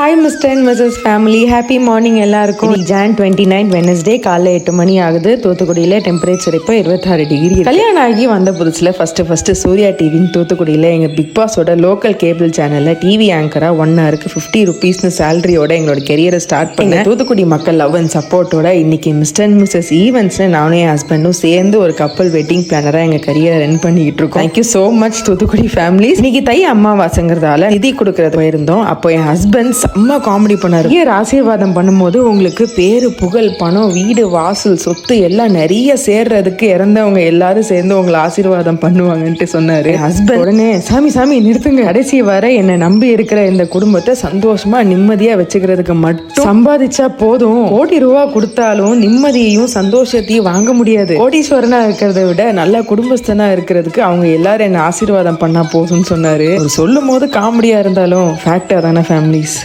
Hi mister and missus family happy morning எல்லாருக்கும். John twenty nine Wednesday காலைல எட்டு மணி ஆகுது. தூத்துக்குடியில் டெம்பரேச்சர் இப்போ இருபத்தாறு டிகிரி கல்யாணம் ஆகி வந்த புதுசில் ஃபர்ஸ்ட் ஃபர்ஸ்ட் சூர்யா டிவின்னு தூத்துக்குடியில் எங்கள் பிக் பாஸோட லோக்கல் கேபிள் சேனலில் டிவி ஆங்கராக ஒன் ஹவருக்கு ஃபிஃப்டி ருபீஸ்னு சேலரியோட எங்களோட கெரியரை ஸ்டார்ட் பண்ண தூத்துக்குடி மக்கள் லவ் அண்ட் சப்போர்ட்டோட இன்னைக்கு மிஸ்டர் அண்ட் மிஸ்ஸஸ் ஈவெண்ட்ஸ்னு நானும் என் ஹஸ்பண்டும் சேர்ந்து ஒரு கப்பல் வெட்டிங் பிளானராக எங்கள் கரியரை ரன் பண்ணிக்கிட்டு இருக்கோம். Thank you so much Thoothukudi family இன்னைக்கு தை அமாவாசைங்கிறதால நிதி கொடுக்கறது போயிருந்தோம். அப்போ என் ஹஸ்பண்ட் செம்ம காமெடி பண்ணாரு. ஐயர் ஆசீர்வாதம் பண்ணும்போது உங்களுக்கு பேரு புகழ் பணம் வீடு வாசல் சொத்து எல்லாம் நிறைய சேர்றதுக்கு இறந்தவங்க எல்லாரும் சேர்ந்து உங்களை ஆசீர்வாதம் பண்ணுவாங்கன்ட்டு சொன்னாரு. ஹஸ்பண்ட் உடனே சாமி சாமி நிறுத்துங்க. கடைசி வரை என்னை நம்பி இருக்கிற இந்த குடும்பத்தை சந்தோஷமா நிம்மதியா வச்சுக்கிறதுக்கு மட்டும் சம்பாதிச்சா போதும். கோடி ரூபா கொடுத்தாலும் நிம்மதியையும் சந்தோஷத்தையும் வாங்க முடியாது. கோடீஸ்வரனா இருக்கிறத விட நல்ல குடும்பஸ்தனா இருக்கிறதுக்கு அவங்க எல்லாரும் என்ன ஆசீர்வாதம் பண்ணா போதும்னு சொன்னாரு. சொல்லும் போது காமெடியா இருந்தாலும் ஃபேக்டா தானே ஃபேமிலிஸ்